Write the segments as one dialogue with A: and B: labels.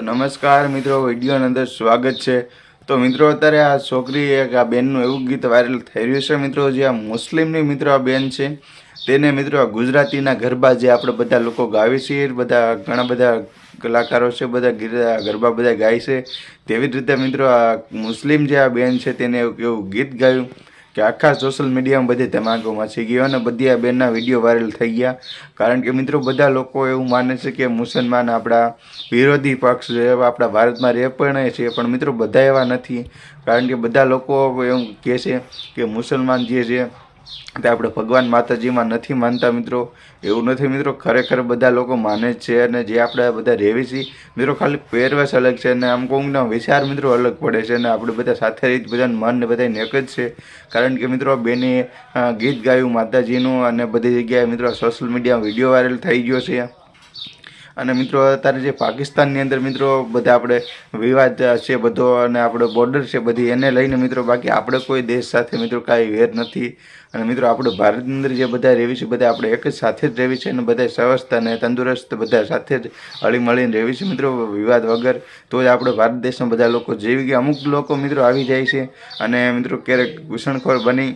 A: તો નમસ્કાર મિત્રો, વિડીયોની અંદર સ્વાગત છે. તો મિત્રો, અત્યારે આ છોકરી, એક આ બેનનું એવું ગીત વાયરલ થઈ રહ્યું છે મિત્રો, જે આ મુસ્લિમની મિત્રો આ બેન છે, તેને મિત્રો આ ગુજરાતીના ગરબા જે આપણે બધા લોકો ગાવી છીએ, બધા ઘણા બધા કલાકારો છે, બધા ગરબા બધા ગાય છે. તેવી જ રીતે મિત્રો, આ મુસ્લિમ જે આ બેન છે, તેને એવું ગીત ગાયું. કે આખા સોશિયલ મીડિયામાં બધે ધમાકો મચી ગયો અને બધી આ બેનના વીડિયો વાયરલ થઈ ગયા. કારણ કે મિત્રો, બધા લોકો એવું માને છે કે મુસલમાન આપણા વિરોધી પક્ષ છે, આપણા ભારતમાં રહે પણ છે, પણ મિત્રો, બધા એવા નથી. કારણ કે બધા લોકો એવું કહે છે કે મુસલમાન જે છે તે આપણે ભગવાન માતાજીમાં નથી માનતા મિત્રો, એવું નથી મિત્રો, ખરેખર બધા લોકો માને છે અને જે આપણે બધા રહેવી છીએ, મિત્રો ખાલી પહેરવેશ અલગ છે અને આમ કોંગના વિચાર મિત્રો અલગ પડે છે અને આપણે બધા સાથે રહી બધાને મન ને બધા એક જ છે. કારણ કે મિત્રો બેને ગીત ગાયું માતાજીનું અને બધી જગ્યાએ મિત્રો સોશિયલ મીડિયામાં વીડિયો વાયરલ થઈ ગયો છે. અને મિત્રો, અત્યારે જે પાકિસ્તાનની અંદર મિત્રો બધા આપણે વિવાદ છે બધો અને આપણો બોર્ડર છે બધી, એને લઈને મિત્રો બાકી આપણે કોઈ દેશ સાથે મિત્રો કાંઈ વેર નથી. અને મિત્રો, આપણે ભારતની અંદર જે બધા રહેવી છે, બધા આપણે એક જ સાથે જ રહેવી છે અને બધા સ્વસ્થ અને તંદુરસ્ત બધા સાથે જ હળી મળીને રહેવી છે મિત્રો વિવાદ વગર. તો જ આપણે ભારત દેશમાં બધા લોકો જેવી કે અમુક લોકો મિત્રો આવી જાય છે અને મિત્રો ક્યારેક ઘૂસણખોર બની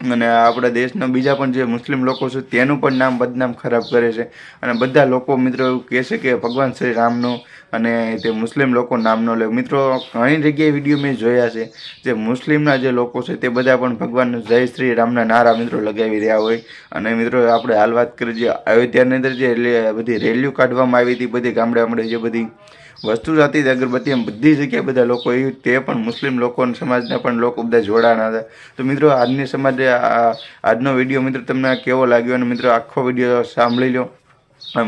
A: અને આપણા દેશના બીજા પણ જે મુસ્લિમ લોકો છે, તેનું પણ નામ બદનામ ખરાબ કરે છે. અને બધા લોકો મિત્રો એવું કહે છે કે ભગવાન શ્રી રામનું અને તે મુસ્લિમ લોકો નામ ન લે. મિત્રો, ઘણી જગ્યાએ વીડિયો મેં જોયા છે, જે મુસ્લિમના જે લોકો છે, તે બધા પણ ભગવાન જય શ્રી રામના નારા મિત્રો લગાવી રહ્યા હોય. અને મિત્રો, આપણે હાલ વાત કરીએ જે અયોધ્યાની અંદર જે બધી રેલીઓ કાઢવામાં આવી હતી, બધી ગામડે ગામડે જે બધી વસ્તુ હતી અગરબત્તી એમ બધી જગ્યાએ બધા લોકો એ તે પણ મુસ્લિમ લોકો સમાજના પણ લોકો બધા જોડાણા હતા. તો મિત્રો, આજની સમાજે આજનો વીડિયો મિત્રો તમને કેવો લાગ્યો અને મિત્રો આખો વીડિયો સાંભળી લો.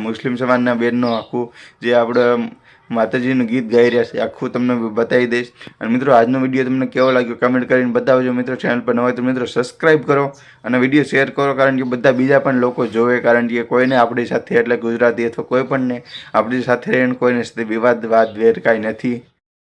A: મુસ્લિમ સમાજના બેનનો આખું જે આપણે માતાજીનું ગીત ગાઈ રહ્યા છે, આખું તમને બતાવી દઈશ. અને મિત્રો, આજનો વીડિયો તમને કેવો લાગ્યો કમેન્ટ કરીને બતાવજો મિત્રો ચેનલ પર ન હોય તો મિત્રો સબસ્ક્રાઈબ કરો અને વીડિયો શેર કરો, કારણ કે બધા બીજા પણ લોકો જોવે, કારણ કે કોઈને આપણી સાથે, એટલે ગુજરાતી અથવા કોઈ પણ ને, આપણી સાથે રહીને કોઈને સાથે વિવાદ વાત વેર કાંઈ નથી.